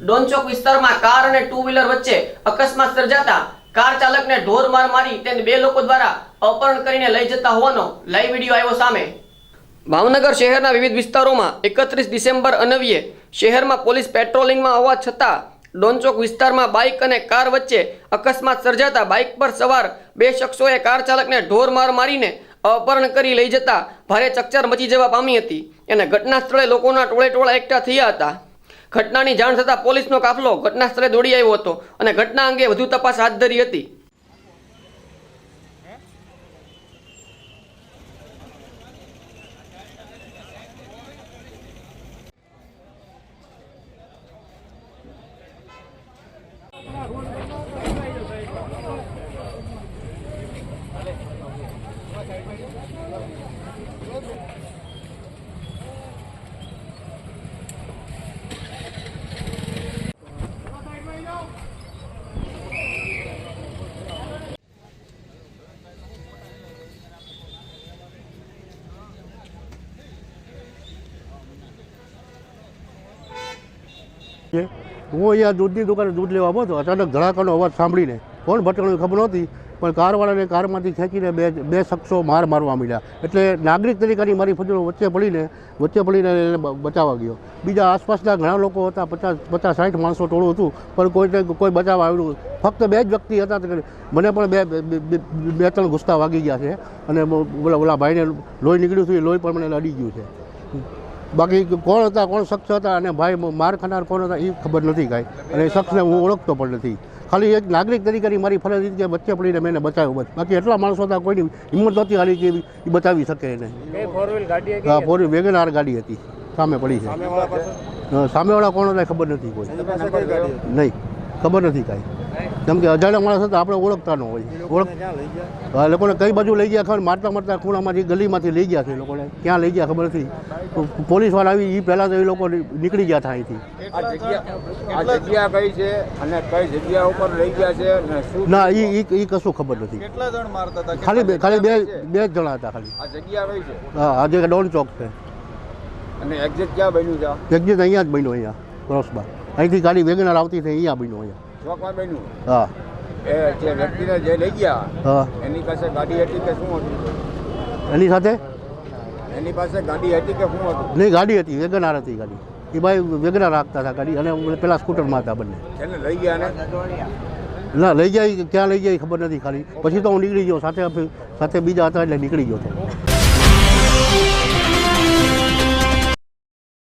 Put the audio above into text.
ડોનચોક વિસ્તારમાં કાર અને two wheeler વચ્ચે અકસ્માત સર્જાતા કાર ચાલકને ઢોર માર મારી તેને બે લોકો દ્વારા અપહરણ કરીને લઈ જતા હોવાનો લાઈવ વીડિયો આવ્યો સામે. ભાવનગર શહેરના વિવિધ વિસ્તારોમાં એકત્રીસ ડિસેમ્બર અનવ્યે શહેરમાં પોલીસ પેટ્રોલિંગમાં હોવા છતાં ડોનચોક વિસ્તારમાં બાઇક અને કાર વચ્ચે અકસ્માત સર્જાતા બાઇક પર સવાર બે શખ્સોએ કાર ચાલકને ઢોર માર મારીને અપહરણ કરી લઈ જતા ભારે ચકચાર મચી જવા પામી હતી. અને ઘટના સ્થળે લોકોના ટોળે ટોળા એકઠા થયા હતા. ઘટનાની જાણ થતાં પોલીસનો કાફલો ઘટના સ્થળે દોડી આવ્યો હતો અને ઘટના અંગે વધુ તપાસ હાથ ધરી હતી. છે? હું અહીંયા દૂધની દુકાને દૂધ લેવા આવ્યો હતો. અચાનક ધડાકાનો અવાજ સાંભળીને કોણ ભટકણું ખબર નહોતી, પણ કારવાળાને કારમાંથી ખેંચીને બે બે શખ્સો માર મારવા માંડ્યા. એટલે નાગરિક તરીકેની મારી ફજલો વચ્ચે પડીને વચ્ચે પડીને એને બચાવવા ગયો. બીજા આસપાસના ઘણા લોકો હતા, પચાસ પચાસ સાઠ માણસો ટોળું હતું, પણ કોઈ કોઈ બચાવવા આવ્યું ફક્ત બે જ વ્યક્તિ હતા મને પણ બે બે- ત્રણ ગુસ્સા વાગી ગયા છે. અને ઓલા ઓલા ભાઈને લોહી નીકળ્યું હતું એ લોહી પણ મને અડી ગયું છે. બાકી કોણ હતા કોણ શખ્સ હતા અને ભાઈ માર ખાનાર કોણ હતા એ ખબર નથી કાંઈ. અને એ શખ્સને હું ઓળખતો પણ નથી. ખાલી એક નાગરિક તરીકેની મારી ફરજ હતી કે વચ્ચે પડીને મેં બચાવ્યો બસ. બાકી એટલા માણસો હતા કોઈની હિંમત નહોતી હાલી કે એ બચાવી શકે એને. હા ફોર વ્હીલ ગાડી હતી? હા પૂરી વેગનાર ગાડી હતી. સામે પડી છે. સામેવાળા કોણ હતા ખબર નથી કોઈ? નહીં ખબર નથી કાંઈ. કેમ કે અજાણ્યા માણસ હતા આપણે ઓળખતા ન હોય. ઓળખ લોકોને કઈ બાજુ લઈ ગયા ખબર? મારતા મારતા ખૂણામાંથી ગલીમાંથી લઈ ગયા છે એ લોકોને. ક્યાં લઈ ગયા ખબર નથી. પોલીસવાળા આવી એ પહેલાં તો એ લોકો નીકળી ગયા હતા અહીંથી. આ જગ્યા આ કઈ છે અને કઈ જગ્યા ઉપર લઈ ગયા છે ના એ એ કશું ખબર નથી. કેટલા જણ મારતા હતા? ખાલી બે ખાલી બે બે જ જણા હતા ખાલી. આ જગ્યા કઈ છે? હા આજે ડોન ચોક છે. અને એક્ઝેક્ટ ક્યાં બન્યું છે? આ? અહીંયા જ બન્યો અહીંયા ક્રોસમાં અહીંથી ગાડી વેગનાર આવતી થઈ અહીંયા બન્યો અહીંયા. ચોકમાં બન્યું હા. એ જે વ્યક્તિને જે લઈ ગયા હા. એની પાસે ગાડી હતી કે શું હતું? એની સાથે? એની પાસે ગાડી હતી કે શું હતું? નહીં ગાડી હતી વેગનાર હતી ગાડી. એ ભાઈ વેગનાર રાખતા હતા ગાડી અને પેલા સ્કૂટરમાં હતા બંને. એને લઈ ગયા ને? ના લઈ જાય ક્યાં લઈ જાય ખબર નથી ખાલી. પછી તો હું નીકળી ગયો સાથે સાથે બીજા હતા એટલે નીકળી ગયો હતો